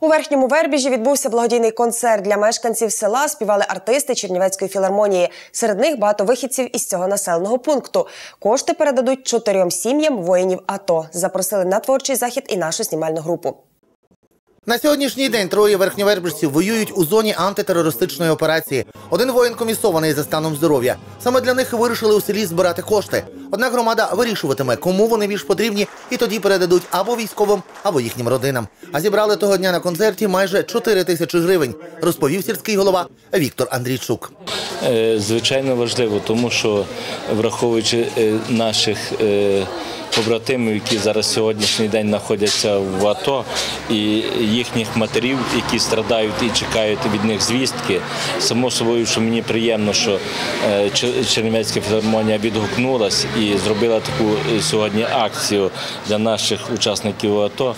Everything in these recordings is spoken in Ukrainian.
У верхньому вербіжі відбувся благодійний концерт для мешканців села. Співали артисти Чернівецької філармонії. Серед них багато вихідців із цього населеного пункту. Кошти передадуть чотирьом сім'ям воїнів АТО. Запросили на творчий захід і нашу знімальну групу. На сьогоднішній день троє верхньовербівців воюють у зоні антитерористичної операції. Один воїн комісований за станом здоров'я. Саме для них вирішили у селі збирати кошти. Одна громада вирішуватиме, кому вони більш потрібні, і тоді передадуть або військовим, або їхнім родинам. А зібрали того дня на концерті майже 4 тисячі гривень, розповів сільський голова Віктор Андрійчук. Е, Звичайно важливо, тому що враховуючи е, наших е, побратимів, які зараз сьогоднішній день знаходяться в АТО, і їхніх матерів, які страдають і чекають від них звістки, само собою, що мені приємно, що е, Чернівецька філармонія відгукнулась і зробила таку е, сьогодні акцію для наших учасників АТО.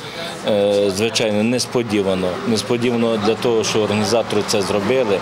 Е, Звичайно, несподівано. Несподівано для того, що організатори це зробили.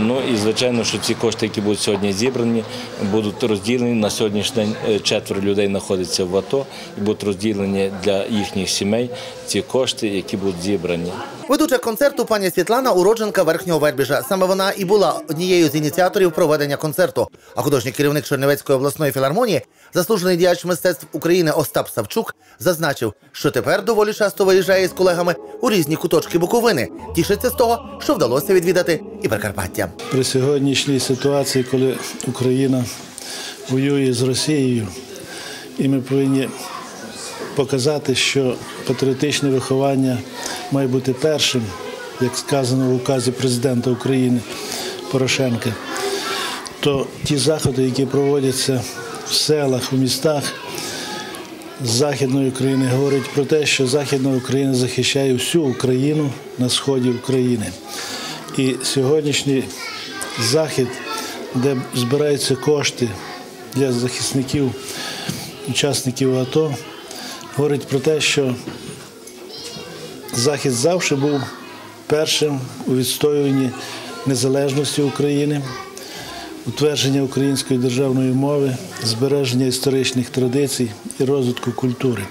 Ну і звичайно, що ці кошти, які будуть сьогодні зібрані, будуть розділені. На сьогоднішній день четверо людей знаходяться в АТО і будуть розділені для їхніх сімей ці кошти, які будуть зібрані. Ведуча концерту пані Світлана уродженка верхнього вербіжа. Саме вона і була однією з ініціаторів проведення концерту. А художній керівник Чернівецької обласної філармонії, заслужений діяч мистецтв України Остап Савчук, зазначив, що тепер доволі часто виїжджає з колегами у різні куточки Буковини. Тішиться з того, що вдалося відвідати і Прикарпаття. при сьогоднішній ситуації, коли Україна воює з Росією, і ми повинні показати, що патріотичне виховання має бути першим, як сказано в указі президента України Порошенка, то ті заходи, які проводяться в селах, у містах Західної України, говорять про те, що Західна Україна захищає всю Україну на сході України. І сьогоднішній захід, де збираються кошти для захисників, учасників АТО, говорить про те, що Захід завжди був першим у відстоюванні незалежності України, утвердження української державної мови, збереження історичних традицій і розвитку культури.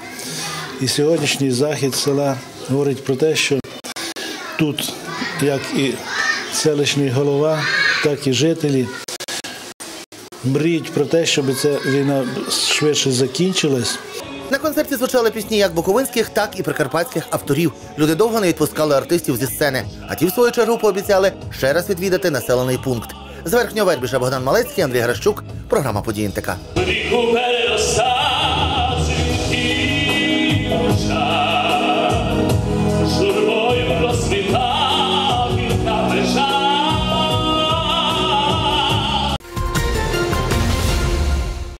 І сьогоднішній захід села говорить про те, що тут, як і селищний голова, так і жителі мріють про те, щоб ця війна швидше закінчилась. На концерті звучали пісні як буковинських, так і прикарпатських авторів. Люди довго не відпускали артистів зі сцени, а ті, в свою чергу, пообіцяли ще раз відвідати населений пункт. З верхнього вербіша Богдан Малецький, Андрій Гращук, програма «Події НТК».